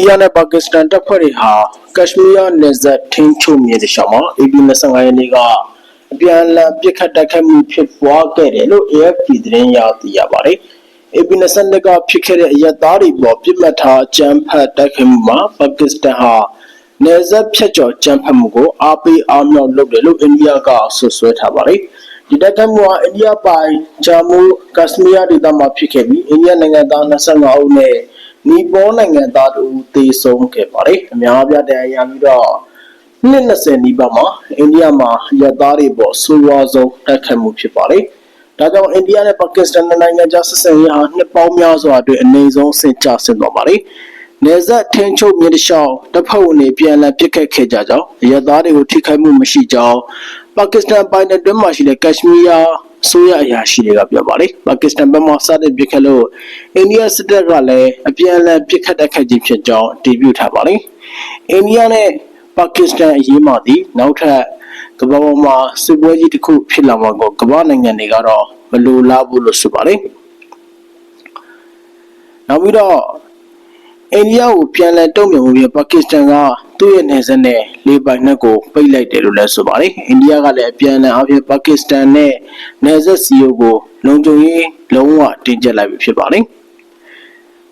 ဒီးယားနဲ့ပါကစ္စတန်တပ်ဖွဲ့တွေဟာကက်ရှမီးယားနယ်စပ်ထိန်းချုပ်မြေတစ်လျှောက်မှာ AB 25ရက်နေ့ကအပြန်အလှန်ပစ်ခတ်တိုက်ခိုက်မှုဖြစ်ပွားခဲ့တယ်လို့ AFP သတင်းရသိရပါတယ်။ AB 22ကဖြစ်ခဲ့တဲ့အရက်သားတွေပေါ်ပြစ်မှတ်ထားကြမ်းဖက်တိုက်ခိုက်မှုမှာပါကစ္စတန်ဟာနယ်စပ်ဖြတ်ကျော်ကြမ်းဖက်မှုကိုအားပေးအားမြောက်လုပ်တယ်လို့အိန္ဒိယကဆွဆွဲထားပါတယ်။ဒီတိုက်ခိုက်မှုဟာအိန္ဒိယပိုင်ဂျာမူကက်ရှမီးယားဒေသမှာဖြစ်ခဲ့ပြီးအိန္ဒိယနိုင်ငံသား25ဦးနဲ့ နီပေါနိုင်ငံသားတို့သေဆုံးခဲ့ပါတယ်။အများအပြားတရားရပြီးတော့နှစ်20နီးပါးမှာအိန္ဒိယမှာရက်သားတွေပေါ်ဆိုးရွားဆုံးတိုက်ခိုက်မှုဖြစ်ပါတယ်။ဒါကြောင့်အိန္ဒိယနဲ့ပါကစ္စတန်နိုင်ငံကြားဆက်ဆံရေးဟာနှစ်ပေါင်းများစွာအတွင်းအနေဆုံးဆင့်ကျဆင်းသွားပါတယ်။နေဆက်ထင်းချုပ်မြေတလျှောက်တပ်ဖွဲ့ဝင်တွေပြန်လည်ပစ်ခတ်ခဲ့ကြကြောင်းရဲသားတွေကိုထိခိုက်မှုမရှိကြောင်းပါကစ္စတန်ပိုင်နယ်တွင်းမှာရှိတဲ့ကက်ရှမီးယား ဆိုရအရာရှိတွေကပြောပါတယ်ပါကစ္စတန်ဘက်မှစတဲ့ပစ်ခတ်လို့အိန္ဒိယစစ်တပ်ကလည်းအပြန်အလှန်ပစ်ခတ်တိုက်ခိုက်ခြင်းဖြစ်ကြောင်းတည်ပြုထားပါတယ်အိန္ဒိယနဲ့ပါကစ္စတန်အရေးမှာဒီနောက်ထပ်ကမ္ဘာပေါ်မှာစစ်ပွဲကြီးတစ်ခုဖြစ်လာမှာကိုကမ္ဘာနိုင်ငံတွေကတော့မလိုလားဘူးလို့ဆိုပါတယ်နောက်ပြီးတော့ အိန္ဒိယကိုပြန်လည်တုံ့ပြန်မှုပြပါကစ္စတန်ကသူ့ရဲ့နယ်စပ်နဲ့လေပိုင်နက်ကိုပိတ်လိုက်တယ်လို့လည်းဆိုပါတယ်အိန္ဒိယကလည်းအပြန်အလှန်အဖြစ်ပါကစ္စတန်နဲ့နယ်စပ်စီယိုကိုလုံခြုံရေးလုံးဝတင်ကျပ်လိုက်ပြီဖြစ်ပါတယ်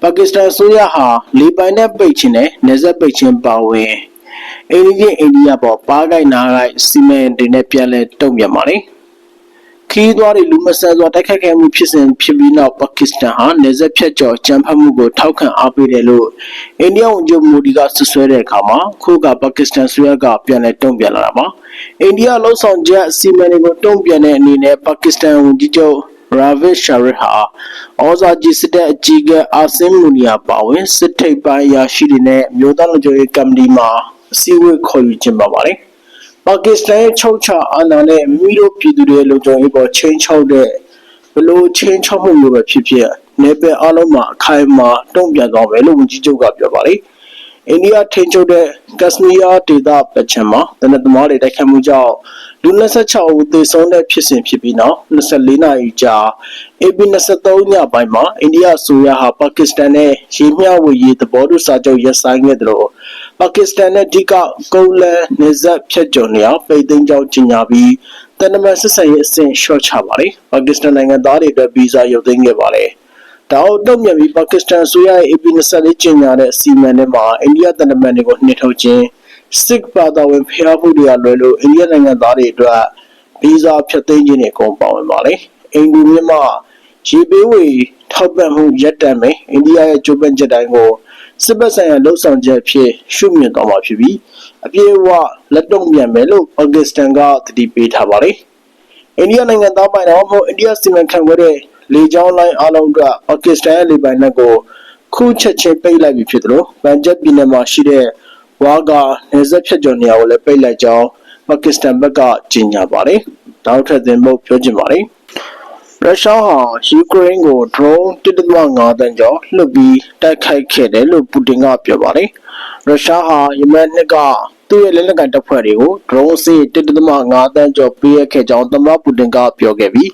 ပါကစ္စတန်ဆိုရဟာလေပိုင်နက်ပိတ်ခြင်းနဲ့နယ်စပ်ပိတ်ခြင်းပါဝင်အိန္ဒိယအိန္ဒိယပေါ်ပါကိုက်နာကိုက်စီမံတွေနဲ့ပြန်လည်တုံ့ပြန်ပါတယ် ခီးသွားတွေလူမဆန်စွာတိုက်ခိုက်ခဲ့မှုဖြစ်စဉ်ဖြစ်ပြီးနောက်ပါကစ္စတန်ဟာနေဆက်ဖြတ်ကျော်ကြမ်းဖက်မှုကိုထောက်ခံအားပေးတယ်လို့အိန္ဒိယဝန်ကြီးမိုဒီကဆွဆွဲတဲ့အခါမှာခုကပါကစ္စတန်ဆွေကပြန်လည်တုံ့ပြန်လာတာပါအိန္ဒိယလုံဆောင်ချက်အစီအမံတွေကိုတုံ့ပြန်တဲ့အနေနဲ့ပါကစ္စတန်ဝန်ကြီးချုပ်ရာဗစ်ရှာရစ်ဟာအော်ဇာဂျီစစ်တဲ့အကြီးကအာဆင်မူနီယာပါဝင်စစ်ထိပ်ပိုင်းရာရှိတွေနဲ့မြို့သားလူမျိုးရေးကမ္ဘာဒီမှာအစည်းအဝေးခေါ်ယူခြင်းပါပါတယ် ပါကစ္စတန်ရဲ့ချုပ်ချအာဏာနဲ့မိတို့ပြည်သူတွေလုံခြုံရေးပေါ်ချင်းချောက်တဲ့ဘလို့ချင်းချောက်မှုမျိုးပဲဖြစ်ဖြစ်နေပယ်အလုံးမှာအခိုင်အမာတုံ့ပြန်သွားမယ်လို့ဝန်ကြီးချုပ်ကပြောပါတယ်အိန္ဒိယထိန်းချုပ်တဲ့ကက်ရှမီးယားဒေသပချင်မှာတနက်သမားတွေတိုက်ခတ်မှုကြောင့်လူ26ဦးသေဆုံးတဲ့ဖြစ်စဉ်ဖြစ်ပြီးနောက်24နာရီကြာ AP 23ညပိုင်းမှာအိန္ဒိယဆိုရဟာပါကစ္စတန်နဲ့ရေမျှဝေရေးသဘောတူစာချုပ်ရပ်ဆိုင်းခဲ့တယ်လို့ ပါကစ္စတန်နဲ့ဒီကကုန်းလန်နေဆက်ဖြတ်ကျော်နေအောင်ပိတ်သိမ်းကြောင်းကြေညာပြီးတန်တမန်စစ်ဆိုင်ရေးအဆင့်ရှော့ချပါတယ်ပါကစ္စတန်နိုင်ငံသားတွေအတွက်ဗီဇာရုပ်သိမ်းခဲ့ပါတယ်တောက်တော့မြပြီးပါကစ္စတန်ဆိုရရဲ့ AP 24ကျင်းညာတဲ့စီမံထဲမှာအိန္ဒိယတန်တမန်တွေကိုနှိထုတ်ခြင်းစစ်ပါတာဝင်ဖျားမှုတွေကလွယ်လို့အိန္ဒိယနိုင်ငံသားတွေအတွက်ဗီဇာဖြတ်သိမ်းခြင်းတွေအကုန်ပါဝင်ပါလေအိန္ဒိယမြန်မာရေပေးဝေထောက်ပံ့မှုရပ်တန့်မယ်အိန္ဒိယရဲ့ကြိုးပမ်းချက်တိုင်းကို စစ်ဘက်ဆိုင်ရာလှုပ်ဆောင်ချက်ဖြစ်ရှုမြင်သွားမှာဖြစ်ပြီးအပြည့်အဝလက်တော့ပြန်မယ်လို့ပါကစ္စတန်ကတတိပေးထားပါတယ်အိန္ဒိယနိုင်ငံသားပိုင်တော်မဟုတ်အိန္ဒိယစီမံခန့်ခွဲတဲ့လေကြောင်းလိုင်းအားလုံးကပါကစ္စတန်ရဲ့လေပိုင်နက်ကိုခုချက်ချင်းပိတ်လိုက်ပြီဖြစ်တယ်လို့ပန်ဂျပ်ပြည်နယ်မှာရှိတဲ့ဝါဂါနေဆက်ဖြတ်ကျော်နေရာကိုလည်းပိတ်လိုက်ကြောင်းပါကစ္စတန်ဘက်ကကြေညာပါတယ်။နောက်ထပ်သင်ဖို့ပြောချင်ပါတယ်။ ရုရှားဟာယူကရိန်းကို drone 1.5တန်းကျော်လွှတ်ပြီးတိုက်ခိုက်ခဲ့တယ်လို့ပူတင်ကပြောပါတယ်။ရုရှားဟာယမန်နှစ်ကသူ့ရဲ့လက်နက်ကိုင်တပ်ဖွဲ့တွေကို drone စီး1.5တန်းကျော်ပေးရခဲ့ကြောင်းသမ္မတပူတင်ကပြောခဲ့ပြီး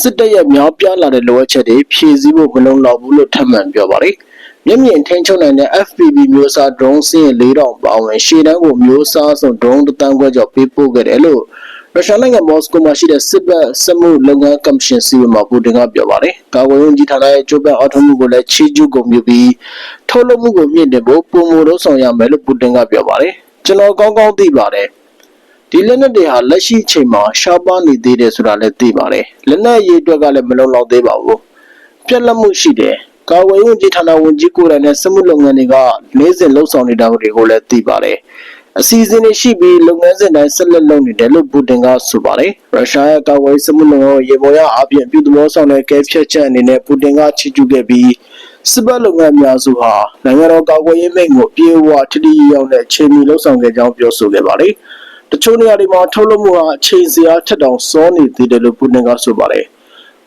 စစ်တပ်ရဲ့များပြားလာတဲ့လိုအပ်ချက်တွေဖြည့်ဆည်းဖို့မလုံလောက်ဘူးလို့ထပ်မံပြောပါတယ်။မျက်မြင်ထင်းချုံနိုင်တဲ့ FPV မျိုးစား drone စီး4000ပါဝင်ရှေ့တန်းကိုမျိုးစားဆုံး drone တန်းခွဲကျော်ပေးပို့ခဲ့တယ်လို့ ရုရှားနိုင်ငံမော်စကိုမှာရှိတဲ့စစ်ဘက်စစ်မှုလုပ်ငန်းကော်မရှင်စီမှာပူတင်ကပြောပါတယ်။ကာကွယ်ရေးဝန်ကြီးဌာနရဲ့ကြိုးပမ်းအောက်ထုံးမှုကိုလည်းချီးကျူးဂုဏ်ပြုပြီးထုတ်လုပ်မှုကိုမြင့်တင်ဖို့ပုံမလို့ဆောင်ရမယ်လို့ပူတင်ကပြောပါတယ်။ကျွန်တော်ကောင်းကောင်းသိပါတယ်။ဒီလက်နက်တွေဟာလက်ရှိအချိန်မှာရှားပါနေသေးတယ်ဆိုတာလည်းသိပါတယ်။လက်နက်ရေးအတွက်ကလည်းမလုံလောက်သေးပါဘူး။ပြက်လက်မှုရှိတယ်။ကာဝေးဝန်ကြီးဌာနဝန်ကြီးကိုယ်တိုင်နဲ့စစ်မှုလုပ်ငန်းတွေကနေ့စဉ်လှုပ်ဆောင်နေတာတွေကိုလည်းသိပါတယ်။ အစီအစဉ်တွေရှိပြီးလုပ်ငန်းစဉ်တိုင်းဆက်လက်လုပ်နေတယ်လို့ပူတင်ကဆိုပါတယ်ရုရှားရဲ့ကာကွယ်စစ်မှုလုံကိုရေပေါ်ရအပြင်အပြုသဘောဆောင်တဲ့ကဲဖြတ်ချက်အနေနဲ့ပူတင်ကချီးကျူးခဲ့ပြီးစစ်ဘက်လုပ်ငန်းများစုဟာနိုင်ငံတော်ကာကွယ်ရေးမိန့်ကိုပြေဝထတိရောက်တဲ့ခြေမီလှုပ်ဆောင်ခဲ့ကြောင်းပြောဆိုခဲ့ပါတယ်တချို့နေရာတွေမှာထုတ်လုပ်မှုဟာအချိန်စရာထက်တောင်စောနေသေးတယ်လို့ပူတင်ကဆိုပါတယ်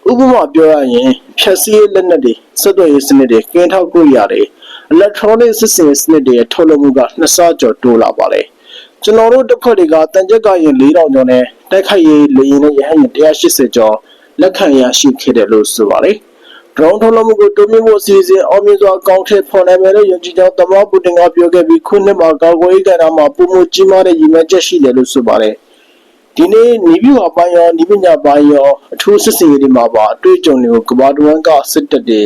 ဥပမာပြောရရင်ဖြက်စီးလက်နက်တွေစစ်သွေးရေးစနစ်တွေကင်းထောက်ကိုရတယ် electronic စစ်စင်စနစ်တွေရဲ့ထုတ်လုပ်မှုကနှစ်ဆကျော်တိုးလာပါတယ်။ကျွန်တော်တို့တစ်ခွက်တွေကတန်ကြက်ကရင်4000ကျော်နဲ့တိုက်ခိုက်ရေးလေယာဉ်နဲ့ရဟတ်ယာဉ်180ကျော်လက်ခံရရှိခဲ့တယ်လို့ဆိုပါတယ်။ drone ထုတ်လုပ်မှုကိုတိုးမြှင့်ဖို့အစီအစဉ်အောင်မြင်စွာအကောင့်ထည့်ဖော်နိုင်မယ်လို့ယုံကြည်ကြောင်းသမ္မတပူတင်ကပြောခဲ့ပြီးခုနှစ်မှာကာကွယ်ရေးကဏ္ဍမှာပုံမှုကြီးမားတဲ့ရည်မှန်းချက်ရှိတယ်လို့ဆိုပါတယ်။ဒီနေ့နီးပြအပိုင်းရောနီးပညာပိုင်းရောအထူးစစ်စင်ရေးတွေမှာပါအတွေ့အကြုံတွေကိုကမ္ဘာတဝန်းကစစ်တပ်တွေ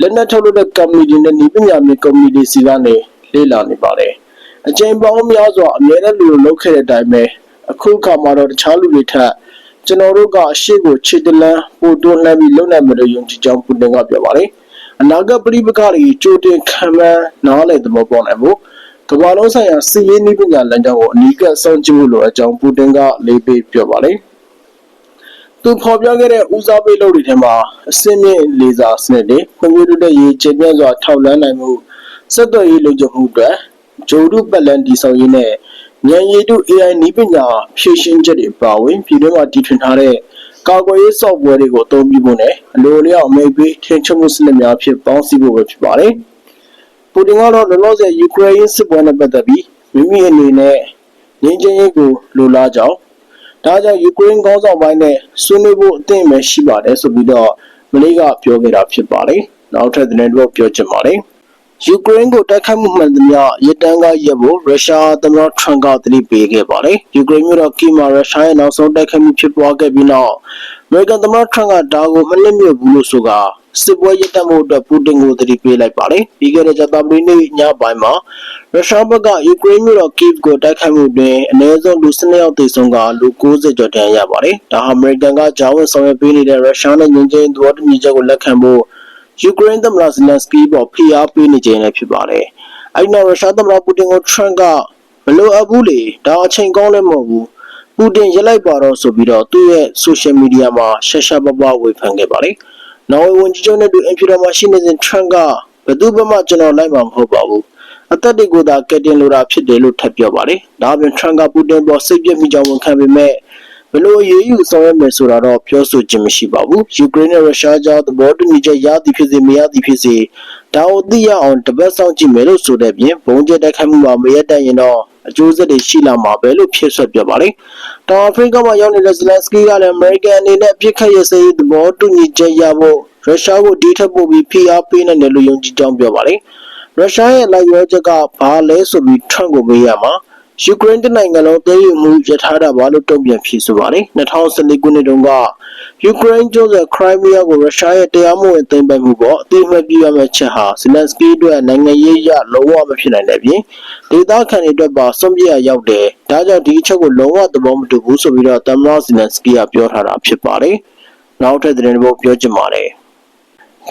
လက်နက်ထုတ်လုပ်တဲ့ကုမ္ပဏီတွေနဲ့နီးပညာမြေကုမ္ပဏီတွေစီကနေလေ့လာနေပါတယ်။အချိန်ပေါင်းများစွာအများနဲ့လူလိုလုပ်ခဲ့တဲ့အတိုင်းပဲအခုအခါမှာတော့တခြားလူတွေထက်ကျွန်တော်တို့ကအရှိကိုခြေတလန်းပို့တွန်းလှမ်းပြီးလုပ်နိုင်မယ်လို့ယုံကြည်ကြောင်းပူတင်ကပြောပါတယ်။အနာဂတ်ပြည်ပခါတွေကြိုတင်ခံမှန်းနားလည်သဘောပေါက်နိုင်ဖို့ကမ္ဘာလုံးဆိုင်ရာစီးရေးနည်းပညာလမ်းကြောင်းကိုအနီးကပ်စောင့်ကြည့်ဖို့လိုအကြောင်းပူတင်ကလေးပေးပြောပါတယ်။ သူဖော်ပြခဲ့တဲ့ဦးစားပေးလုပ်တွေထဲမှာအစင်းမြင့်လေစာစနစ်တွေဖွံ့ဖြိုးတိုးတက်ရေးကျင်းပြစွာထောက်လန်းနိုင်မှုစက်သွယ်ရေးလုံခြုံမှုအတွက်ဂျိုဒုပတ်လန်ဒီဆောင်ရေးနဲ့ဉာဏ်ရည်တု AI နည်းပညာဖြည့်ရှင်းချက်တွေပါဝင်ပြည်တွင်းမှာတည်ထွင်ထားတဲ့ကာကွယ်ရေး software တွေကိုအသုံးပြုဖို့နဲ့အလိုအလျောက်အမိတ်ပေးထင်ချုပ်မှုစနစ်များဖြစ်ပေါင်းစည်းဖို့ပဲဖြစ်ပါတယ်။ပူတင်ကတော့လောလောဆယ်ယူကရိန်းစစ်ပွဲနဲ့ပတ်သက်ပြီးမိမိအနေနဲ့ငြင်းချင်းရေးကိုလိုလားကြောင်း ဒါကြောင့်ယူကရိန်းခေါင်းဆောင်ပိုင်းနဲ့ဆွေးနွေးဖို့အသင့်ပဲရှိပါတယ်ဆိုပြီးတော့မလေးကပြောခဲ့တာဖြစ်ပါတယ်။နောက်ထပ်သတင်းတော့ပြောချင်ပါတယ်။ယူကရိန်းကိုတိုက်ခိုက်မှုမှန်သမျှရတန်းကရပ်ဖို့ရုရှားသမ္မတထရန့်ကသတိပေးခဲ့ပါတယ်။ယူကရိန်းမြို့တော်ကီမှာရုရှားရဲ့နောက်ဆုံးတိုက်ခိုက်မှုဖြစ်ပွားခဲ့ပြီးနောက်အမေရိကန်သမ္မတထရန့်ကဒါကိုမလစ်မြုပ်ဘူးလို့ဆိုက စစ်ပွဲရပ်တန့်မှုအတွက်ပူတင်ကိုသတိပေးလိုက်ပါတယ်။ပြီးခဲ့တဲ့ဇန်နဝါရီနေ့ညပိုင်းမှာရုရှားဘက်ကယူကရိန်းမြို့တော်ကီဗ်ကိုတိုက်ခိုက်မှုတွင်အနည်းဆုံးလူ12ယောက်သေဆုံးကလူ90ကျော်ဒဏ်ရာရပါတယ်။ဒါဟာအမေရိကန်ကဂျာဝန်ဆောင်ရွက်ပေးနေတဲ့ရုရှားနဲ့ငြိမ်းချမ်းရေးသဘောတူညီချက်ကိုလက်ခံဖို့ယူကရိန်းသမ္မတဇလန်စကီပေါ်ဖိအားပေးနေခြင်းလည်းဖြစ်ပါတယ်။အဲဒီနောက်ရုရှားသမ္မတပူတင်ကိုထရန့်ကမလိုအပ်ဘူးလေဒါအချိန်ကောင်းလည်းမဟုတ်ဘူး။ပူတင်ရက်လိုက်ပါတော့ဆိုပြီးတော့သူ့ရဲ့ဆိုရှယ်မီဒီယာမှာရှက်ရှာပပဝေဖန်ခဲ့ပါတယ်။ နော်ဝေဝန်ကြီးချုပ်နဲ့တူအင်ဖီတော်မှာရှိနေစဉ်ထရန့်ကဘယ်သူမှကျွန်တော်လိုက်မှာမဟုတ်ပါဘူး။အသက်တွေကိုသာကက်တင်လိုတာဖြစ်တယ်လို့ထပ်ပြောပါတယ်။ဒါပြင်ထရန့်ကပူတင်ပေါ်စိတ်ပြည့်မိကြောင်းဝန်ခံပေမဲ့ဘယ်လိုအရေးယူဆောင်ရွက်မယ်ဆိုတာတော့ပြောဆိုခြင်းမရှိပါဘူးယူကရိန်းနဲ့ရုရှားကြားသဘောတူညီချက်ရသည်ဖြစ်စေမရသည်ဖြစ်စေဒါကိုသိရအောင်တပတ်ဆောင်ကြည့်မယ်လို့ဆိုတဲ့ပြင်ဘုံကျက်တိုက်ခိုက်မှုမှာမရတတ်ရင်တော့ အကျိုးဆက်တွေရှိလာမှာပဲလို့ဖြစ်ဆွပြောပါတယ်။တောင်အာဖရိကမှာရောက်နေတဲ့ဇလန်စကီကလည်းအမေရိကန်အနေနဲ့ပြစ်ခတ်ရစေသဘောတူညီချက်ရဖို့ရုရှားကိုဒီထက်ပိုပြီးဖိအားပေးနိုင်တယ်လို့ယုံကြည်ကြောင်းပြောပါတယ်။ရုရှားရဲ့လိုက်ရောချက်ကဘာလဲဆိုပြီးထရန့်ကိုမေးရမှာ ယူကရိန်းနိုင်ငံလုံးသိမ်းယူမှုရထားတာပါလို့တုံ့ပြန်ဖြေဆိုပါတယ်2014ခုနှစ်တုန်းကယူကရိန်းကျိုးတဲ့ခရိုင်းမီးယားကိုရုရှားရဲ့တရားမဝင်သိမ်းပိုက်မှုပေါ်အသိအမှတ်ပြုရမယ့်ချက်ဟာဇလန်စကီအတွက်နိုင်ငံရေးရလုံးဝမဖြစ်နိုင်တဲ့ပြင်ဒေသခံတွေအတွက်ပါဆုံးဖြတ်ရရောက်တယ်ဒါကြောင့်ဒီအချက်ကိုလုံးဝသဘောမတူဘူးဆိုပြီးတော့သမ္မတဇလန်စကီကပြောထားတာဖြစ်ပါတယ်နောက်ထပ်သတင်းတွေပြောချင်ပါတယ်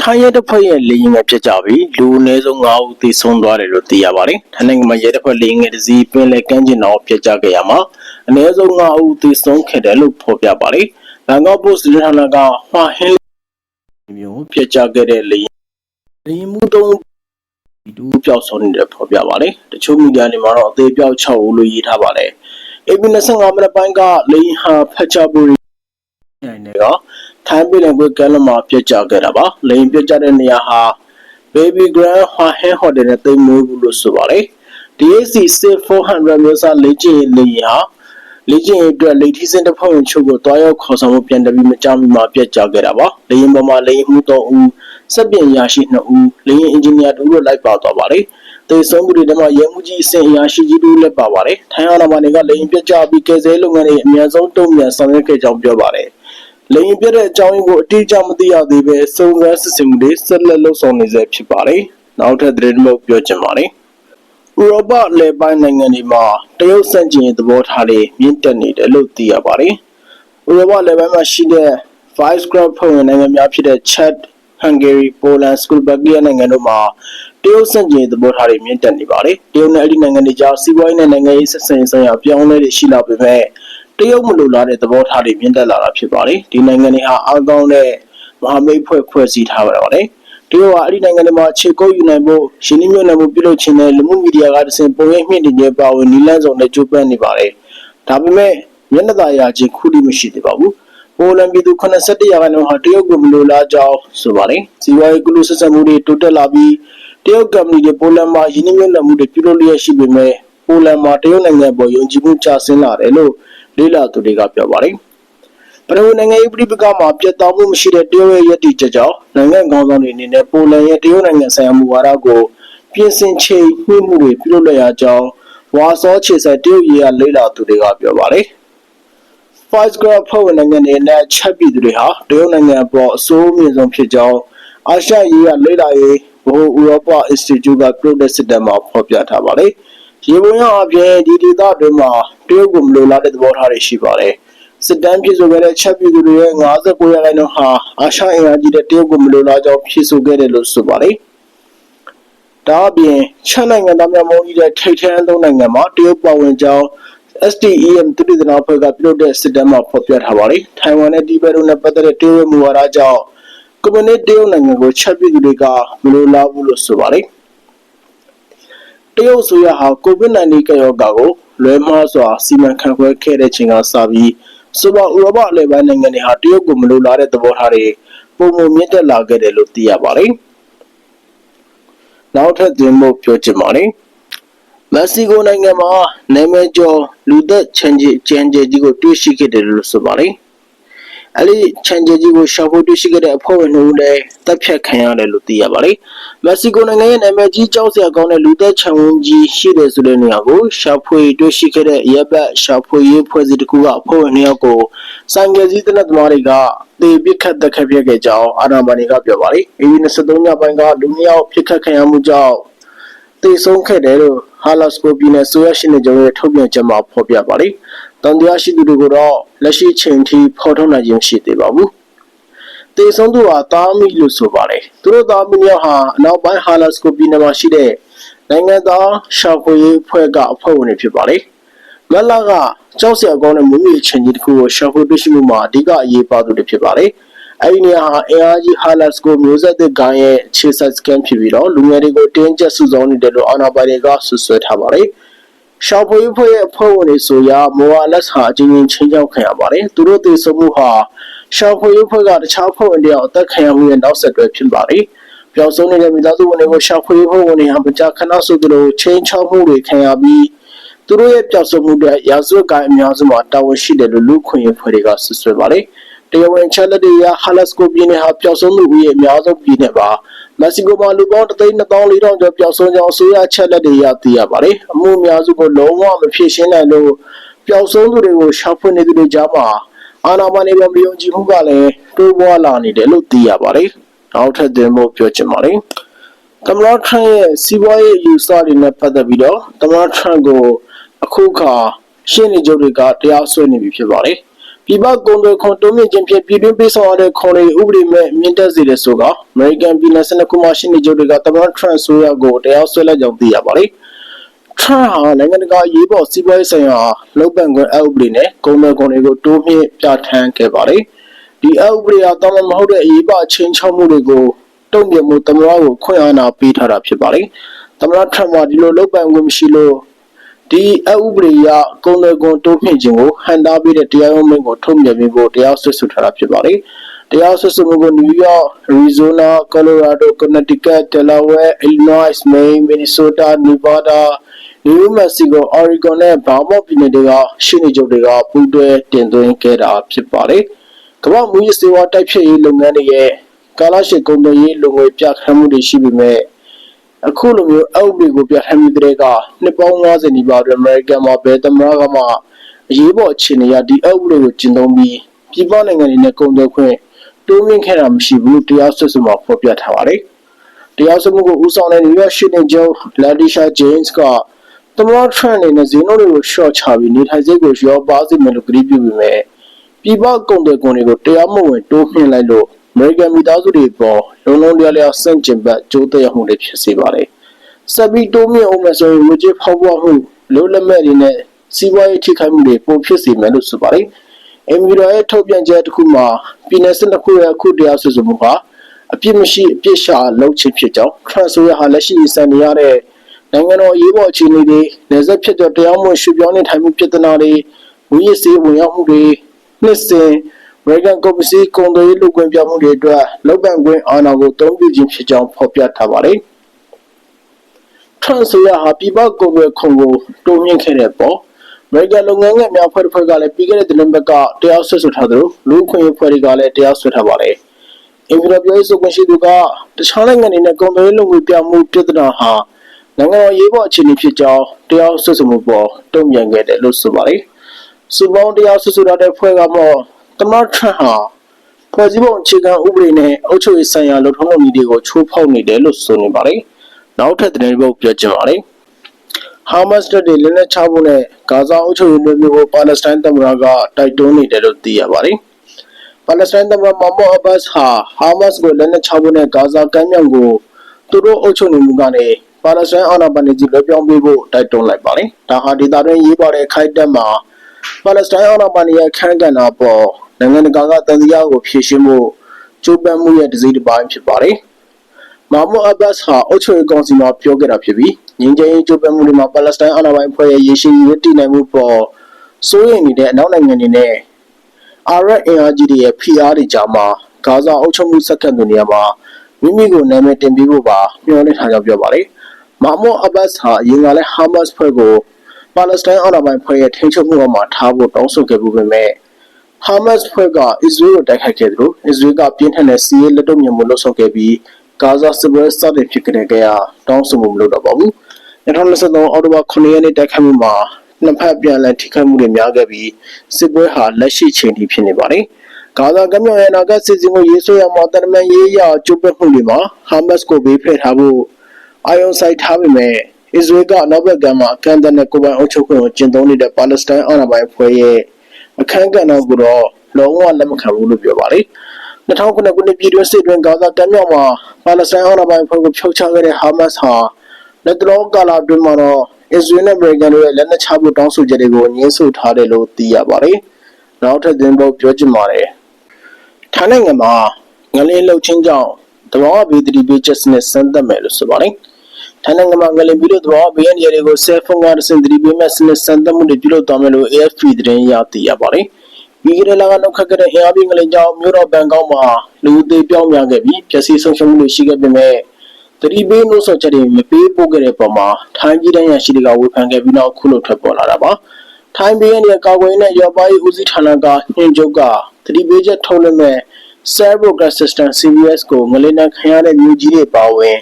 ထိုင်းရဲတပ်ဖွဲ့ရဲ့လေရင်ငယ်ဖြစ်ကြပြီးလူအနည်းဆုံး9ဦးသေဆုံးသွားတယ်လို့သိရပါတယ်။ထိုင်းနိုင်ငံမှာရဲတပ်ဖွဲ့လေရင်ငယ်တစ်စီးပင်လယ်ကမ်းခြေနောက်ဖြစ်ကြခဲ့ရမှာအနည်းဆုံး9ဦးသေဆုံးခဲ့တယ်လို့ဖော်ပြပါတယ်။ဘန်ကောက်ပို့စ်သတင်းဌာနကဟွာဟင်းမျိုးဖြစ်ကြခဲ့တဲ့လေရင်လေရင်မှုသုံးဒီတူပျောက်ဆုံးနေတဲ့ဖော်ပြပါတယ်။တချို့မီဒီယာတွေမှာတော့အသေးပြောက်6ဦးလို့ရေးထားပါတယ်။ AP 25မိနစ်ပိုင်းကလေရင်ဟာဖက်ချဘူရီနိုင်တဲ့က ထိုင်းပြည်နယ်ကွက်ကမ်းလွန်မှာပြစ်ကြခဲ့တာပါလိန်ပြစ်ကြတဲ့နေရာဟာ Baby Grand Hwahin Hotel နဲ့တိမ်မွေးဘူးလို့ဆိုပါတယ် DAC C400 မျိုးစားလေ့ကျင့်လေယာဉ်ဟာလေ့ကျင့်အတွက်လေထီးစင်တစ်ဖက်ဝင်ချုပ်ကိုတွားရောက်ခေါ်ဆောင်မှုပြန်တပြီးမကြမီမှာပြတ်ကျခဲ့တာပါလေရင်ပေါ်မှာလေရင်မှု3ဦးစက်ပြင်ရရှိ2ဦးလေရင်အင်ဂျင်နီယာတို့လိုလိုက်ပါသွားပါတယ်တေဆုံးမှုတွေထဲမှာရဲမှုကြီးအဆင့်အရာရှိကြီးတို့လည်းပါပါတယ်ထိုင်းအာဏာပိုင်တွေကလေရင်ပြတ်ကျပြီးကယ်ဆယ်လုပ်ငန်းတွေအများဆုံးတုံ့ပြန်ဆောင်ရွက်ခဲ့ကြောင်းပြောပါတယ် လိန်ပြတဲ့အကြောင်းရင်းကိုအတိအကျမသိရသေးပဲစုံစမ်းစစ်ဆေးမှုတွေဆက်လက်လုပ်ဆောင်နေဆဲဖြစ်ပါတယ်။နောက်ထပ်သတင်းမျိုးပြောချင်ပါတယ်။ဥရောပလယ်ပိုင်းနိုင်ငံတွေမှာတရုတ်စံကျင်သဘောထားတွေမြင့်တက်နေတယ်လို့သိရပါတယ်။ဥရောပလယ်ပိုင်းမှာရှိတဲ့ Vice Group ဖွဲ့ဝင်နိုင်ငံများဖြစ်တဲ့ Chad, Hungary, Poland, Slovakia နိုင်ငံတို့မှာတရုတ်စံကျင်သဘောထားတွေမြင့်တက်နေပါတယ်။တရုတ်နဲ့အဲ့ဒီနိုင်ငံတွေကြားစီးပွားရေးနဲ့နိုင်ငံရေးဆက်ဆံရေးဆိုင်ရာပြောင်းလဲတွေရှိလာပေမဲ့ တရုတ်မလိုလားတဲ့သဘောထားတွေမြင့်တက်လာတာဖြစ်ပါတယ်ဒီနိုင်ငံတွေဟာအားကောင်းတဲ့မဟာမိတ်ဖွဲ့ဖွဲ့စည်းထားပါတော့တယ်တရုတ်ကအဲ့ဒီနိုင်ငံတွေမှာခြေကုပ်ယူနိုင်ဖို့ရှင်းနှမြုပ်နိုင်မှုပြုလုပ်ခြင်းနဲ့လူမှုမီဒီယာကတဆင့်ပုံရိပ်မြင့်တင်ခြင်းပါဝင်နီလန်းဆောင်နဲ့ကြိုးပမ်းနေပါတယ်ဒါပေမဲ့မျက်နှာသာရခြင်းခုထိမရှိသေးပါဘူးပိုလန်ပြည်သူ81ရာခိုင်နှုန်းဟာတရုတ်ကိုမလိုလားကြောင်းဆိုပါတယ်စီဝါရေးကုလူဆက်ဆံမှုတွေတိုးတက်လာပြီးတရုတ်ကမ္ပဏီတွေပိုလန်မှာယင်းနှမြုပ်နှံမှုတွေပြုလုပ်လျက်ရှိပေမဲ့ပိုလန်မှာတရုတ်နိုင်ငံပေါ်ယုံကြည်မှုကျဆင်းလာတယ်လို့ လေ့လာသူတွေကပြောပါတယ်။ပထဝီနိုင်ငံရေးပြည်ပကမှာပြတ်သားမှုမရှိတဲ့တရုတ်ရဲ့ရည်တည်ချက်ကြောင့်နိုင်ငံခေါင်းဆောင်တွေအနေနဲ့ပိုလန်ရဲ့တရုတ်နိုင်ငံဆိုင်ရာမူဝါဒကိုပြင်ဆင်ချိန်မှမှုတွေပြုလုပ်လိုက်ရကြောင်းဝါဆောခြေဆိုင်တရုတ်ရေးရာလေ့လာသူတွေကပြောပါတယ်။ Five Square ဖွဲ့ဝင်နိုင်ငံတွေနဲ့ချက်ပြည်သူတွေဟာတရုတ်နိုင်ငံအပေါ်အဆိုးမြင့်ဆုံးဖြစ်ကြောင်းအာရှရေးရာလေ့လာရေးဘိုဥရောပ Institute ကပြုလုပ်တဲ့စစ်တမ်းမှာဖော်ပြထားပါတယ်။ ရေပုံရအပြင်ဒီဒေသအတွင်းမှာတရုတ်ကိုမလိုလားတဲ့သဘောထားတွေရှိပါတယ်။စစ်တမ်းပြည်ဆိုခဲ့တဲ့ချက်ပြည်သူတွေရဲ့59ရာခိုင်နှုန်းဟာအာရှအင်အားကြီးတဲ့တရုတ်ကိုမလိုလားကြောင်းဖြေဆိုခဲ့တယ်လို့ဆိုပါတယ်။ဒါအပြင်ချက်နိုင်ငံသားများမဟုတ်တဲ့ထိတ်ထန်းသုံးနိုင်ငံမှာတရုတ်ပါဝင်ကြောင်း STEM သူတည်တနာဖွဲ့ကပြုလုပ်တဲ့စစ်တမ်းမှာဖော်ပြထားပါတယ်။ထိုင်ဝမ်နဲ့တိဘက်တို့နဲ့ပတ်သက်တဲ့တရုတ်မူဝါဒကြောင့်ကွန်မြူနစ်တရုတ်နိုင်ငံကိုချက်ပြည်သူတွေကမလိုလားဘူးလို့ဆိုပါတယ်။ တရုတ်ဆိုရဟာ COVID-19 ကရောဂါကို လွဲမှားစွာ စီမံခန့်ခွဲခဲ့တဲ့ချိန်ကစပြီးဆိုပါ ဥရောပအလယ်ပိုင်းနိုင်ငံတွေဟာ တရုတ်ကို မလိုလားတဲ့ သဘောထားတွေပုံမှန်မြင့်တက်လာခဲ့တယ်လို့ သိရပါတယ်။နောက်ထပ်တင်ဖို့ပြောချင်ပါတယ်။မက္ကဆီကိုနိုင်ငံမှာ နာမည်ကျော် လူသက်ချန်ဂျီချန်ဂျီကြီးကို တွေ့ရှိခဲ့တယ်လို့ ဆိုပါတယ်။ အဲ့ဒီချန်ဂျီကြီးကိုရှာဖွေတွေ့ရှိခဲ့တဲ့အဖွဲ့ဝင်တို့လည်းတပ်ဖြတ်ခံရတယ်လို့သိရပါတယ်။မက္ကဆီကိုနိုင်ငံရဲ့နာမည်ကြီးကြောက်စရာကောင်းတဲ့လူသက်ချန်ဝန်ကြီးရှိတယ်ဆိုတဲ့နေရာကိုရှာဖွေတွေ့ရှိခဲ့တဲ့ရပ်ဘက်ရှာဖွေရေးဖွဲ့စည်းတစ်ခုကအဖွဲ့ဝင်နှစ်ယောက်ကိုဆိုင်ကယ်စည်းတနက်သမားတွေကတေပစ်ခတ်တက်ခတ်ပြခဲ့ကြောင်းအာဏာပိုင်တွေကပြောပါတယ်။အေး23ညပိုင်းကလူနှစ်ယောက်ပြစ်ခတ်ခံရမှုကြောင့်တေဆုံးခဲ့တယ်လို့ဟာလာစကိုပြည်နယ်ဆိုရရှိနေကြတဲ့ထုတ်ပြန်ချက်မှာဖော်ပြပါတယ်။ တန်တရားရှိသူတွေကိုတော့လက်ရှိချိန်ထိဖော်ထုတ်နိုင်ခြင်းရှိသေးပါဘူး။တေဆုံးသူဟာတာမီလို့ဆိုပါတယ်။သူတို့သားမီမျိုးဟာအနောက်ပိုင်းဟာလာစကိုပြည်နယ်မှာရှိတဲ့နိုင်ငံသားရှာဖွေရေးဖွဲ့ကအဖွဲ့ဝင်တွေဖြစ်ပါတယ်။မက်လာကကြောက်စရာကောင်းတဲ့မွေးမြူချင်းကြီးတစ်ခုကိုရှာဖွေတွေ့ရှိမှုမှာအဓိကအရေးပါသူတွေဖြစ်ပါတယ်။အဲဒီနေရာဟာအင်အားကြီးဟာလက်စကိုမျိုးဆက်သစ်ကိုင်းရဲ့ခြေဆက်စကန်ဖြစ်ပြီးတော့လူငယ်တွေကိုတင်းကျပ်စုဆောင်းနေတယ်လို့အာဏာပိုင်တွေကဆွဆွဲထားပါတယ်။ ရှောက်ဖွေးဖွဲ့ရဲ့အဖွဲ့ဝင်တွေဆိုရာမိုအာလက်စ်ဟာအချင်းချင်းချင်းချောက်ခံရပါတယ်။သူတို့သေဆုံးမှုဟာရှောက်ဖွေးဖွဲ့ကတခြားအဖွဲ့ဝင်တွေအသက်ခံရမှုရဲ့နောက်ဆက်တွဲဖြစ်ပါတယ်။ပျောက်ဆုံးနေတဲ့မိသားစုဝင်တွေကိုရှောက်ဖွေးဖွဲ့ဝင်တွေဟာမကြာခဏဆိုသလိုချင်းချောက်မှုတွေခံရပြီးသူတို့ရဲ့ပျောက်ဆုံးမှုတွေရာဇဝတ်ကိုင်းအများစုမှာတာဝန်ရှိတယ်လို့လူခွင့်ရေးဖွဲ့တွေကဆွဆွဲပါတယ်။တရားဝင်ချက်လက်တွေအရဟာလက်စကိုပြည်နယ်ဟာပျောက်ဆုံးမှုဦးရေအများဆုံးပြည်နယ်ပါ။ မက္ကဆီကိုမှာလူပေါင်း324,000ကျော်ပျောက်ဆုံးကြောင်းအစိုးရချက်လက်တွေရသိရပါတယ်။အမှုအများစုကိုလုံးဝမဖြစ်ရှင်းနိုင်လို့ပျောက်ဆုံးသူတွေကိုရှာဖွေနေသူတွေကြားမှာအာဏာပိုင်တွေမယုံကြည်မှုကလည်းတိုးပွားလာနေတယ်လို့သိရပါတယ်။နောက်ထပ်တင်ဖို့ပြောချင်ပါတယ်။သမ္မတထရန့်ရဲ့စီးပွားရေးအယူဆတွေနဲ့ပတ်သက်ပြီးတော့သမ္မတထရန့်ကိုအခုခါရှင်းနေကြတွေကတရားစွဲနေပြီဖြစ်ပါတယ်။ ပြည်ပကုန်သွယ်ခွန်တိုးမြင့်ခြင်းဖြင့်ပြည်တွင်းပေးဆောင်ရတဲ့ခွန်တွေဥပဒေမဲ့မြင့်တက်စေတဲ့ဆိုကအမေရိကန်ပြည်နယ်စနစ်ခုမှရှိနေကြတွေကသမ္မတထရန့်ဆိုရကိုတရားစွဲလိုက်ကြောင်းသိရပါတယ်။ထရန့်ဟာနိုင်ငံတကာရေးပေါ်စီးပွားရေးဆိုင်ရာလုပ်ပန်ခွင့်အဥပဒေနဲ့ကုန်သွယ်ခွန်တွေကိုတိုးမြင့်ပြဋ္ဌာန်းခဲ့ပါတယ်။ဒီအဥပဒေဟာတမန်မဟုတ်တဲ့အရေးပေါ်ချင်းချောက်မှုတွေကိုတုံ့ပြန်မှုသမ္မတကိုခွင့်အာဏာပေးထားတာဖြစ်ပါတယ်။သမ္မတထရန့်ကဒီလိုလုပ်ပန်ခွင့်မရှိလို့ ဒီအဥပဒေအရကုန်သွယ်ခွန်တိုးမြှင့်ခြင်းကိုဟန်တာပေးတဲ့တရားရုံးမင်းကိုထုတ်ပြန်ပြီးဖို့တရားစွဲဆိုထားတာဖြစ်ပါတယ်။တရားစွဲဆိုမှုကိုနယူးယောက်၊အရီဇိုနာ၊ကော်လိုရာဒို၊ကော်နတစ်ကတ်၊ဒယ်လာဝဲ၊အီလီနွိုက်စ်၊မိန်း၊မင်နီဆိုတာ၊နီဗားဒါ၊နယူးမက္ကဆီကို၊အော်ရီဂွန်နဲ့ဘာမော့ပြည်နယ်တွေကရှင်းနေကြတွေကပူးတွဲတင်သွင်းခဲ့တာဖြစ်ပါတယ်။ကမ္ဘာမူရစေဝါတိုက်ဖြတ်ရေးလုပ်ငန်းတွေရဲ့ကာလရှည်ကုန်သွယ်ရေးလုံငွေပြခတ်မှုတွေရှိပေမဲ့ အခုလိုမျိုးအုပ်တွေကိုပြဋ္ဌာန်းပြီးတဲ့ကနှစ်ပေါင်း90နီးပါးအတွင်းအမေရိကန်မှာဘယ်သမ္မတကမှအရေးပေါ်အခြေအနေအရဒီအုပ်တွေကိုကျင့်သုံးပြီးပြည်ပနိုင်ငံတွေနဲ့ကုန်သွယ်ခွင့်တိုးမြင့်ခဲ့တာမရှိဘူးတရားစွဲဆိုမှာဖော်ပြထားပါတယ်။တရားစွဲမှုကိုဦးဆောင်တဲ့ New York ရှင်းနေချုပ် Letitia James ကသမ္မတ Trump အနေနဲ့ဇီနိုတွေကို short ချပြီးနေထိုင်စိတ်ကိုရောပါစေမယ်လို့ကြေညာပြီးပြီ။ပြည်ပကုန်သွယ်ခွင့်တွေကိုတရားမဝင်တိုးမြင့်လိုက်လို့ မေရိကန်မိသားစုတွေပေါ်လုံးလုံးလျားလျားဆန့်ကျင်ဘက်ကြိုးသက်ရောက်မှုတွေဖြစ်စေပါတယ်။ဆက်ပြီးတိုးမြင့်အောင်မဆိုရင်ငွေကြေးဖောက်ပွားမှုလိုလက်မဲ့တွေနဲ့စီးပွားရေးထိခိုက်မှုတွေပိုဖြစ်စေမယ်လို့ဆိုပါတယ်။အမီရိုရဲ့ထုတ်ပြန်ချက်တစ်ခုမှာပြည်내စစ်တစ်ခုရဲ့အခုတရားစွဲဆိုမှုဟာအပြစ်မရှိအပြစ်ရှာလုပ်ခြင်းဖြစ်ကြောင်းထရန့်ဆိုရဟာလက်ရှိစံနေရတဲ့နိုင်ငံတော်ရေးပေါ်အခြေအနေတွေနေဆက်ဖြစ်တဲ့တရားမဝင်ရွှေ့ပြောင်းနေထိုင်မှုပြည်ထနာတွေဝိရစီဝင်ရောက်မှုတွေနှစ်စဉ် မေရိကန်ကော်မစီကုန်သွယ်ရေးလုပ်ခွင့်ပြမှုတွေအတွက်လုပ်ပန်ခွင့်အာဏာကိုသုံးပြုခြင်းဖြစ်ကြောင်းဖော်ပြထားပါတယ်။ Trump ဆိုရဟာပြည်ပကုန်သွယ်ခွန်ကိုတိုးမြင့်ခဲ့တဲ့ပေါ် American လုပ်ငန်းငယ်များအဖွဲ့တစ်ဖွဲ့ကလည်းပြီးခဲ့တဲ့သတင်းပတ်ကတရားစွဲဆိုထားသလိုလူ့အခွင့်အရေးအဖွဲ့တွေကလည်းတရားစွဲထားပါတယ်။အင်္ဂလိပ်ပြောရေးဆိုခွင့်ရှိသူကတခြားနိုင်ငံတွေနဲ့ကုန်သွယ်ရေးလုပ်ငန်းပြမှုပြဿနာဟာနိုင်ငံတော်ရေးပေါ်အခြေအနေဖြစ်ကြောင်းတရားစွဲဆိုမှုပေါ်တုံ့ပြန်ခဲ့တယ်လို့ဆိုပါတယ်။စူပေါင်းတရားစွဲဆိုထားတဲ့ဖွဲ့ကမှ တမန်ထရန့်ဟာဖွဲ့စည်းပုံအခြေခံဥပဒေနဲ့အုပ်ချုပ်ရေးဆိုင်ရာလုပ်ထုံးလုပ်နည်းတွေကိုချိုးဖောက်နေတယ်လို့ဆိုနေပါတယ်။နောက်ထပ်သတင်းပုတ်ပြောချင်ပါတယ်။ဟာမတ်စ်တပ်တွေလက်နက်ချဖို့နဲ့ဂါဇာအုပ်ချုပ်ရေးမျိုးကိုပါလက်စတိုင်းသမ္မတကတိုက်တွန်းနေတယ်လို့သိရပါတယ်။ပါလက်စတိုင်းသမ္မတမိုဟာမက်အဘတ်စ်ဟာဟာမတ်စ်ကိုလက်နက်ချဖို့နဲ့ဂါဇာကမ်းမြောင်ကိုသူတို့အုပ်ချုပ်နေမှုကနေပါလက်စတိုင်းအာဏာပိုင်တွေကြီးလွှဲပြောင်းပေးဖို့တိုက်တွန်းလိုက်ပါတယ်။ဒါဟာဒေသတွင်းရေးပါတဲ့ခိုက်တက်မှာပါလက်စတိုင်းအာဏာပိုင်တွေရဲ့ခန့်ကဏ္ဍပေါ် နိုင်ငံတကာကတန်တရားကိုဖြေရှင်းဖို့ကြိုးပမ်းမှုရဲ့တစ်စိတ်တစ်ပိုင်းဖြစ်ပါတယ်။မာမွတ်အဘတ်စ်ဟာအုပ်ချုပ်ရေးကောင်စီမှာပြောခဲ့တာဖြစ်ပြီးငင်းကျင်းရေးကြိုးပမ်းမှုတွေမှာပါလက်စတိုင်းအာဏာပိုင်ဖွဲ့ရဲ့ရရှိရည်တည်နိုင်မှုပေါ်စိုးရိမ်နေတဲ့အနောက်နိုင်ငံတွေနဲ့အာရပ်အင်အားကြီးတွေရဲ့ဖိအားတွေကြားမှာဂါဇာအုပ်ချုပ်မှုစက္ကန့်တွေနေရာမှာမိမိကိုနာမည်တင်ပေးဖို့ပါမျှော်လင့်ထားကြောင်းပြောပါတယ်။မာမွတ်အဘတ်စ်ဟာအရင်ကလည်းဟာမတ်စ်ဖွဲ့ကိုပါလက်စတိုင်းအာဏာပိုင်ဖွဲ့ရဲ့ထိန်းချုပ်မှုအောက်မှာထားဖို့တောင်းဆိုခဲ့မှုပဲမဲ့ ဟာမတ်စ်ဖွဲ့ကအစ္စရေးကိုတိုက်ခိုက်ခဲ့သလိုအစ္စရေးကပြင်းထန်တဲ့စီးရေးလက်တော့မြင်မှုလှုပ်ဆောင်ခဲ့ပြီးဂါဇာစစ်ပွဲစတင်ဖြစ်ခဲ့တဲ့ကတောင်းဆိုမှုမလုပ်တော့ပါဘူး။2023အောက်တိုဘာ9ရက်နေ့တိုက်ခိုက်မှုမှာနှစ်ဖက်ပြန်လည်ထိခိုက်မှုတွေများခဲ့ပြီးစစ်ပွဲဟာလက်ရှိချိန်ထိဖြစ်နေပါတယ်။ဂါဇာကမ်းမြောင်ရဲ့အနာဂတ်စစ်စင်ကိုရေးဆွဲရမှာတန်တမန်ရေးရကျုပ်ပတ်မှုတွေမှာဟာမတ်စ်ကိုဘေးဖယ်ထားဖို့အာယုံဆိုင်ထားပေမဲ့အစ္စရေးကနောက်ဘက်ကမ်းမှာအကန့်အသတ်နဲ့ကိုယ်ပိုင်အုပ်ချုပ်ခွင့်ကိုကျင့်သုံးနေတဲ့ပါလက်စတိုင်းအာဏာပိုင်ဖွဲ့ရဲ့ အခမ်းကဏ္ဍကိုတော့လုံးဝလက်မခံဘူးလို့ပြောပါတယ်။2009ခုနှစ်ပြည်တွင်းစစ်တွင်ဂါဇာကမ်းမြောင်မှာပါလက်စတိုင်းအာဏာပိုင်ဖွဲ့ကိုဖျောက်ချခဲ့တဲ့ဟာမတ်စ်ဟာလက်တလောကာလအတွင်းမှာတော့အစ္စရေးနဲ့အမေရိကန်တို့ရဲ့လက်နက်ချဖို့တောင်းဆိုချက်တွေကိုညှင်းဆို့ထားတယ်လို့သိရပါတယ်။နောက်ထပ်သတင်းပုတ်ပြောချင်ပါတယ်။ထိုင်းနိုင်ငံမှာငလင်းလှုပ်ချင်းကြောင့်တဘာဝဘေးတတိပေးချက်စနစ်စမ်းသပ်မယ်လို့ဆိုပါတယ်။ ထိုင်းနိုင်ငံမှာငလင်ပြီးတော့တဘာဝဘေးရန်တွေကိုဆဲဖုန်းကတဆင့်တတိပေးမဲ့စနစ်စမ်းသပ်မှုတွေပြုလုပ်သွားမယ်လို့ AFP သတင်းရသိရပါတယ်။ပြီးခဲ့တဲ့လကနှုတ်ခတ်ခဲ့တဲ့အင်အားပြင်းငလင်ကြောင့်မြို့တော်ဘန်ကောက်မှာလူသေးပြောင်းများခဲ့ပြီးပျက်စီးဆုံးရှုံးမှုတွေရှိခဲ့ပေမဲ့တတိပေးလို့ဆိုချက်တွေမပေးပို့ခဲ့တဲ့ပုံမှာထိုင်းပြည်ထောင်ရရှိတွေကဝေဖန်ခဲ့ပြီးနောက်ခုလိုထွက်ပေါ်လာတာပါထိုင်းပြည်ရဲ့ကာကွယ်နဲ့ရောပါရေးဦးစီးဌာနကညွှန်ချုပ်ကတတိပေးချက်ထုတ်လွှင့်မဲ့ Cell Broadcast System CBS ကိုငလင်းနှံခံရတဲ့မြို့ကြီးတွေပါဝင်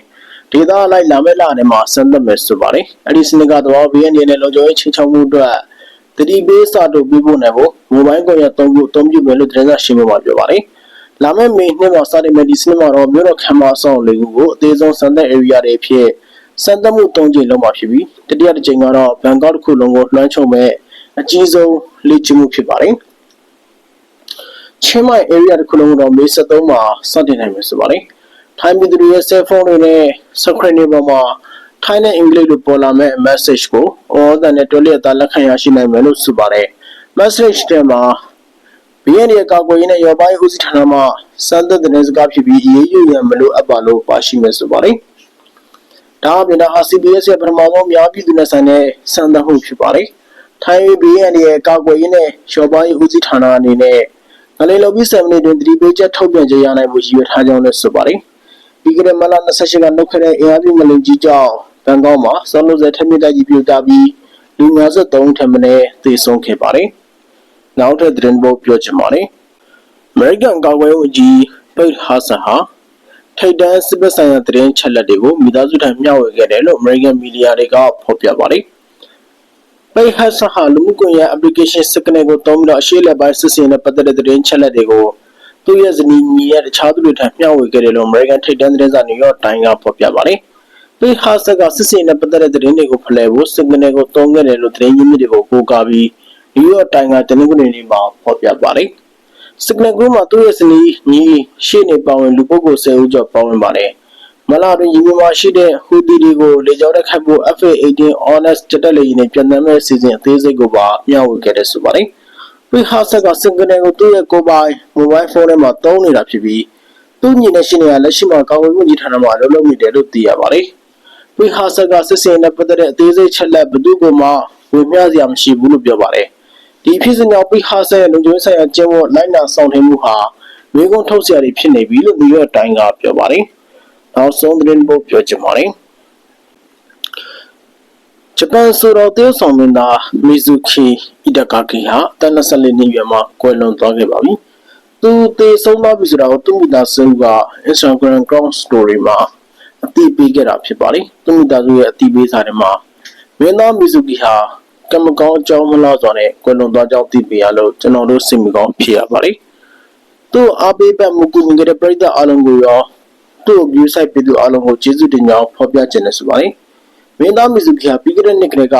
ဒေသအလိုက်လာမဲ့လာနဲ့မှာစမ်းသပ်မယ်ဆိုပါတယ်အဲ့ဒီစနစ်ကတော့ BND နဲ့လုံခြုံရေးချင်းချောက်မှုအတွက်တတိပေးစာတို့ပြဖို့နဲ့ကိုမိုဘိုင်းကွန်ရက်သုံးခုအသုံးပြုမယ်လို့သတင်းစာရှင်းလင်းပွဲမှာပြောပါတယ်လာမယ့်မေနှစ်မှာစတင်မဲ့ဒီစနစ်မှာတော့မြို့တော်ခမ်းမအဆောင်လေးခုကိုအသေးဆုံးစံသက် area တွေဖြစ်စံသက်မှု၃ကြိမ်လုံးမှာဖြစ်ပြီးတတိယတစ်ကြိမ်ကတော့ဘန်ကောက်တစ်ခုလုံးကိုလွှမ်းခြုံမဲ့အကြီးဆုံးလေ့ကျင့်မှုဖြစ်ပါတယ်ချင်းမိုင် area တစ်ခုလုံးတော့မေ73မှာစတင်နိုင်မယ်ဆိုပါတယ် ထိုင်းပြည်သူတွေရဲ့ cell phone တွေနဲ့ screen တွေပေါ်မှာထိုင်းနဲ့အင်္ဂလိပ်လိုပေါ်လာမဲ့ message ကိုအော်တန်နဲ့တွဲလျက်သားလက်ခံရရှိနိုင်မယ်လို့ဆိုပါတယ် message တွေမှာ BN ရဲ့ကာကွယ်ရေးနဲ့ရောပိုင်းဦးစီးဌာနမှစမ်းသပ်တဲ့စကားဖြစ်ပြီးအရေးယူရန်မလိုအပ်ပါလို့ပါရှိမယ်ဆိုပါတယ်။ဒါအပြင်ဒါ CBS ရဲ့ပထမဆုံးအများပြည်သူနဲ့ဆိုင်တဲ့စမ်းသပ်မှုဖြစ်ပါတယ်။ထိုင်း BN ရဲ့ကာကွယ်ရေးနဲ့ရောပိုင်းဦးစီးဌာနအနေနဲ့ငလေးလော်ပြီး7မိနစ်တွင်သတိပေးချက်ထုတ်ပြန်ကြေရနိုင်မှုရည်ရွယ်ထားကြောင်းလည်းဆိုပါတယ်။ ပြီးခဲ့တဲ့မလ28ကနှုတ်ခဲ့တဲ့အင်အားပြငလင်ကြီးကြောင့်ဘန်ကောက်မှာစောလို့စဲထက်မြက်တိုက်ကြီးပြိုကျပြီးလူ53ထက်မနည်းသေဆုံးခဲ့ပါတယ်။နောက်ထပ်သတင်းပုတ်ပြောချင်ပါတယ်။ American ကာကွယ်ရေးဝန်ကြီးပိတ်ဟာဆန်ဟာထိတ်တန်းစစ်ပဆိုင်ရာသတင်းချက်လက်တွေကိုမိသားစုထံမျှဝေခဲ့တယ်လို့ American မီဒီယာတွေကဖော်ပြပါတယ်။ပိတ်ဟာဆန်ဟာလူမှုကွန်ရက် application စကနေကိုတုံးပြီးတော့အရှိလက်ပိုင်းစစ်စင်နဲ့ပတ်သက်တဲ့သတင်းချက်လက်တွေကို သူ့ရဲ့ဇနီးညီရဲ့တခြားသူတွေထံမျှဝေခဲ့တယ်လို့ American ထိတ်တန်းသတင်းစာ New York Times ကဖော်ပြပါတယ်။ပိတ်ဟာဆန်ကစစ်စင်နဲ့ပတ်သက်တဲ့သတင်းတွေကိုဖလှယ်ဖို့စကနေကိုတုံးခဲ့တယ်လို့သတင်းရင်းမြစ်တွေကိုပို့ကားပြီးနယူးယောက်တိုင်းကတနင်္ဂနွေနေ့မှာဖော်ပြပါတယ်။ Signal Group မှာသူ့ရဲ့စနီးညီရှေ့နေပါဝင်လူပုဂ္ဂိုလ်10ဦးကျော်ပါဝင်ပါတယ်။မလာတွင်ညီမြန်မာရှိတဲ့ဟူသီတွေကိုလေကြောင်းတက်ခတ်ဖို့ FA18 Honest တက်တက်လေယာဉ်နဲ့ပြန်လည်မဲ့စီစဉ်အသေးစိတ်ကိုပါမျှဝေခဲ့တဲ့ဆိုပါတယ်။ ပိဟာဆက်က Signal ကိုသူ့ရဲ့ကိုပိုင်မိုဘိုင်းဖုန်းထဲမှာသုံးနေတာဖြစ်ပြီးသူ့ညီနဲ့ရှင်နေရလက်ရှိမှာကာကွယ်ရေးဝန်ကြီးဌာနမှာအလုပ်လုပ်နေတယ်လို့သိရပါတယ်။ပိဟာဆက်ကစစ်စင်နဲ့ပတ်သက်တဲ့အသေးစိတ်ချက်လက်ဘယ်သူမှဝင်မျှစရာမရှိဘူးလို့ပြောပါတယ်။ဒီဖြစ်စဉ်ကြောင့်ပိဟာဆဲလုံခြုံရေးဆိုင်ရာကျင်းဝတ်လိုက်နာဆောင်ထင်းမှုဟာမိကုန်းထုတ်စရာတွေဖြစ်နေပြီလို့နယူးယောက်တိုင်းကပြောပါတယ်။နောက်ဆုံးသတင်းပုတ်ပြောချင်ပါတယ်။ ဂျပန်ဆိုတော့တရုတ်ဆောင်မင်းသားမီဇူခီအီတကာကီဟာတန်24နှစ်ရွယ်မှာကွယ်လွန်သွားခဲ့ပါပြီ။သူသေဆုံးသွားပြီဆိုတာကိုသူ့မိသားစုက Instagram ground story မှာအသိပေးခဲ့တာဖြစ်ပါတယ်။သူ့မိသားစုရဲ့အသိပေးစာထဲမှာမင်းသားမီဇူကီဟာကံမကောင်းအကြောင်းမလားစွာနဲ့ကွယ်လွန်သွားကြောင်းသိပေးရလို့ကျွန်တော်တို့စိတ်မကောင်းဖြစ်ရပါတယ်။သူ့အားပေးပတ်မှုကူညီခဲ့တဲ့ပရိသတ်အားလုံးကိုရောသူ့ကို view site ပေးသူအားလုံးကိုကျေးဇူးတင်ကြောင်းဖော်ပြခြင်းနဲ့ဆိုပါတယ်။ မင်းသားမီဇူကီဟာပြီးခဲ့တဲ့နှစ်ကလေးက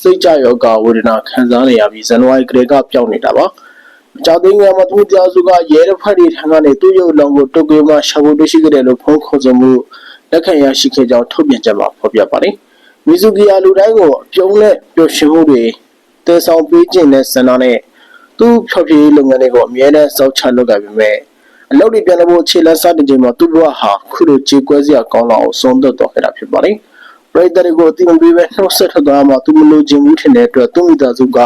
စိတ်ကြယောဂဝေဒနာခံစားနေရပြီးဇန်နဝါရီကလေးကပျောက်နေတာပါ။အကြောင်းသိငယ်မှာသူတရားစုကရဲတပ်ဖွဲ့တွေထံကနေသူ့ရုပ်လောင်ကိုတိုကျိုမှာရှာဖို့တွေ့ရှိခဲ့တယ်လို့ဖုန်းခေါ်ဆိုမှုလက်ခံရရှိခဲ့ကြောင်းထုတ်ပြန်ချက်မှာဖော်ပြပါတယ်။မီဇူကီဟာလူတိုင်းကိုအပြုံးနဲ့ပျော်ရွှင်မှုတွေတည်ဆောင်ပေးခြင်းနဲ့ဆန္ဒနဲ့သူ့ဖြော်ဖြေရေးလုပ်ငန်းတွေကိုအမြဲတမ်းစောင့်ချလုပ်ကြပေမဲ့အလုပ်တွေပြန်လို့အခြေလန်းစတင်ချိန်မှာသူ့ဘဝဟာခုလိုကြေကွဲစရာကောင်းလောက်အောင်ဆုံးသက်တော်ခဲ့တာဖြစ်ပါတယ်။ ပရိသတ်တွေကိုအတိမပေးပဲနှုတ်ဆက်ထွက်သွားမှသူမလို့ခြင်းမှုထင်တဲ့အတွက်သူ့မိသားစုက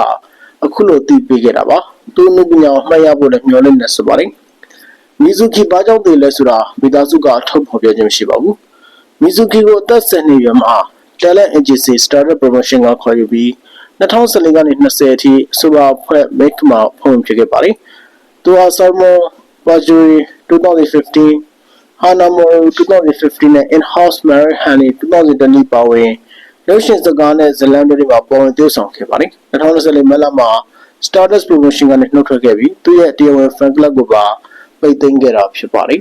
အခုလိုတည်ပေးခဲ့တာပါသူ့နုပညာကိုမှတ်ရဖို့လည်းမျှော်လင့်နေစပါတယ်မီဇူကီဘာကြောင့်တည်လဲဆိုတာမိသားစုကအထောက်ဖော်ပြခြင်းမရှိပါဘူးမီဇူကီကိုအသက်10နှစ်ရွယ်မှာ Talent Agency Startup Promotion ကခေါ်ယူပြီး2014ကနေ20အထိအဆိုပါအဖွဲ့ Make မှာဖွင့်ပြခဲ့ပါတယ်သူဟာ Salmon Pajuri 2015 Hanamoro 2015နဲ့ In-house Mary Honey 2020ပါဝင်ရုပ်ရှင်စကားနဲ့ဇတ်လံတွေမှာပေါ်ဝင်သွဆောင်ခဲ့ပါတယ်2024မက်လမှာ Stardust Promotion ကနေနှုတ်ထွက်ခဲ့ပြီးသူ့ရဲ့တရားဝင် fan club ကိုပါပိတ်သိမ်းခဲ့တာဖြစ်ပါတယ်